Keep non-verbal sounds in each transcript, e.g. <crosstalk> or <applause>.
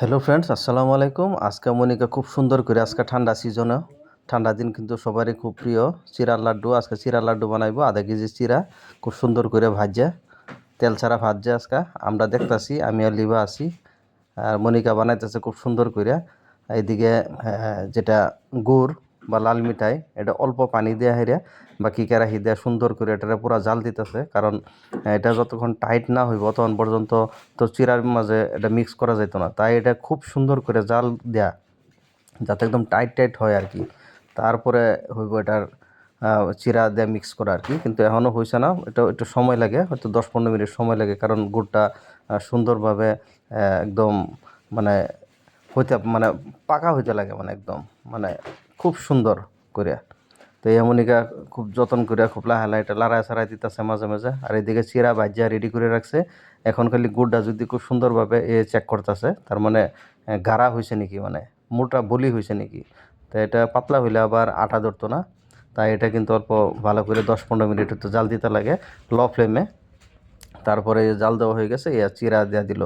Hello friends আসসালামু আলাইকুম আজকে মনিকা খুব সুন্দর করে আজকে ঠান্ডা সিজনে ঠান্ডা দিন কিন্তু সবারই খুব প্রিয়। চিরার লাড্ডু, আজকে চিরার লাড্ডু বানাইবো, আধা কেজি চিরা। খুব সুন্দর করে ভাজছে তেল ছাড়া ভাজছে আজকে। আমরা দেখতেছি আমি আর লিবা আছি। আর মনিকা বানাইতেছে খুব সুন্দর করে। এইদিকে যেটা গুড় বা লাল মিঠাই, এটা অল্প পানি দেওয়া হেরে বাকি কেরাহি দেওয়া সুন্দর করে এটারে পুরো জাল দিতেছে। কারণ এটা যতক্ষণ টাইট না হইব তখন পর্যন্ত তো চিরার মাঝে এটা মিক্স করা যেত না। তাই এটা খুব সুন্দর করে জাল দেয়া, যাতে একদম টাইট টাইট হয় আর কি। তারপরে হইব এটার চিরা দিয়ে মিক্স করা আর কি। কিন্তু এখনও হয়েছে না, এটা একটু সময় লাগে, হয়তো দশ পনেরো মিনিট সময় লাগে, কারণ গুড়টা সুন্দরভাবে একদম মানে হইতে মানে পাকা হইতে লাগে মানে একদম মানে খুব সুন্দর করে তো এই এমনিকা খুব যত্ন করে খুব লাহে এটা লড়াই সারাই দিতেছে মাঝে মাঝে। আর এদিকে চিরা ভাজিয়া রেডি করে রাখছে। এখন খালি গুড়টা যদি খুব সুন্দরভাবে এ চেক করতেছে, তার মানে গাড়া হয়েছে নাকি মানে মোটা বলি হয়েছে নাকি। তো এটা পাতলা হইলে আবার আটা ধরতো না। তাই এটা কিন্তু অল্প ভালো করে দশ পনেরো মিনিট তো জাল দিতে লাগে, লো ফ্লেমে তারপরে জাল দেওয়া হয়ে গেছে ইয়া চিরা দেওয়া দিল।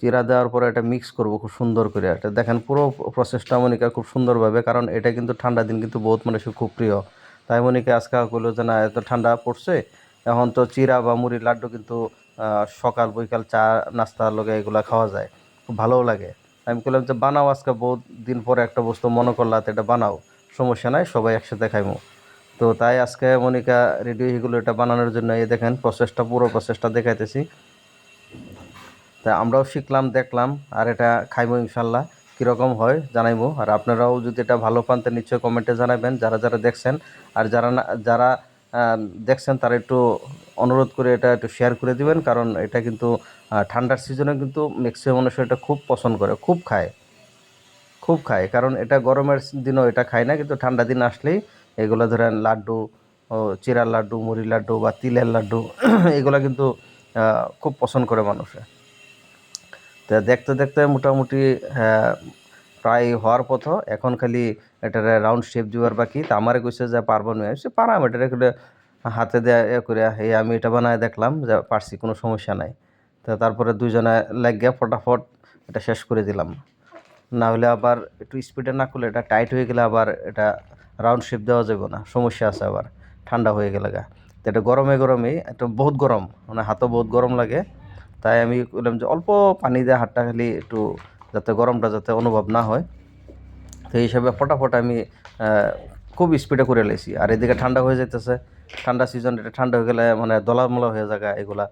চিরা দেওয়ার পরে এটা মিক্স করব খুব সুন্দর করে। এটা দেখেন পুরো প্রসেসটা মনিকা খুব সুন্দরভাবে, কারণ এটা কিন্তু ঠান্ডা দিন কিন্তু বহুত মানুষের খুব প্রিয়। তাই মনিকা আজকে করল যে, না, এত ঠান্ডা পড়ছে, এখন তো চিরা বা মুড়ির লাড্ডু কিন্তু সকাল, বৈকাল চা নাস্তার লগে এগুলো খাওয়া যায়। খুব ভালোও লাগে। আমি বললাম যে, বানাও আজকে, বহুত দিন পরে একটা বস্তু মনে করলা তো এটা বানাও, সমস্যা নাই, সবাই একসাথে খাইমো। তো তাই আজকে মনিকা রেডিও এগুলো এটা বানানোর জন্য। এই দেখেন প্রসেসটা পুরো প্রসেসটা দেখাইতেছি। তা আমরাও শিখলাম, দেখলাম, আর এটা খাইবো ইনশাল্লাহ। কীরকম হয় জানাইবো। আর আপনারাও যদি এটা ভালো পান, তো নিশ্চয়ই কমেন্টে জানাবেন। যারা যারা দেখছেন, আর যারা না, যারা দেখছেন, তারা একটু অনুরোধ করে এটা একটু শেয়ার করে দিবেন। কারণ এটা কিন্তু ঠান্ডার সিজনে কিন্তু ম্যাক্সিমাম মানুষ এটা খুব পছন্দ করে, খুব খায়। খুব খায়। কারণ এটা গরমের দিনও এটা খায় না, কিন্তু ঠান্ডা দিন আসলেই এগুলো ধরেন লাড্ডু চিরার লাড্ডু, মুড়ির লাড্ডু বা তিলের লাড্ডু, <clears throat> এগুলো কিন্তু খুব পছন্দ করে মানুষে। তা দেখতে দেখতে মোটামুটি হ্যাঁ, প্রায় হওয়ার পথ। এখন খালি এটার রাউন্ড শেপ দিবার বাকি। তা আমারে কইছে যে পারব না। সে পারাম এটা করে হাতে দেয়া এ করে এই আমি এটা বানায় দেখলাম যে পারছি কোনো সমস্যা নাই। তো তারপরে দুজনে লাগিয়ে ফটাফট এটা শেষ করে দিলাম। না হলে আবার একটু স্পিডে না করলে এটা টাইট হয়ে গেলে আবার এটা রাউন্ড শেপ দেওয়া যাবে না। সমস্যা আছে আবার। ঠান্ডা হয়ে গেলে গা। তো এটা গরমে গরমেই এটা বহুত গরম। মানে হাতও বহুত গরম লাগে। তাই আমি বললাম যে অল্প পানি দিয়ে হাতটা খালি একটু যাতে গরমটা যাতে অনুভব না হয়। তো এই হিসাবে ফটাফট আমি খুব স্পিডে করে লেছি আর এদিকে ঠান্ডা হয়ে যাইতেছে। ঠান্ডা সিজন এটা ঠান্ডা হয়ে গেলে মানে দলামলা হয়ে যায় এগুলা।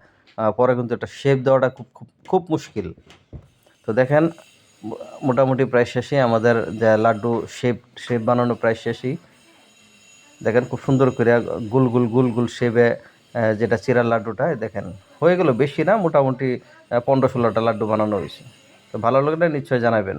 পরে কিন্তু এটা শেপ দেওয়াটা খুব খুব খুব মুশকিল। তো দেখেন, মোটামুটি প্রায় শেষই আমাদের যে লাড্ডু শেপ শেপ বানানো প্রায় শেষই। দেখেন খুব সুন্দর করে গুল গুল গুল গুল শেপে যেটা চিরার লাড্ডুটা দেখেন, হয়ে গেল বেশি না, মোটামুটি পনেরো ষোলোটা লাড্ডু বানানো হয়েছে। তো ভালো লাগলে নিশ্চয়ই জানাবেন।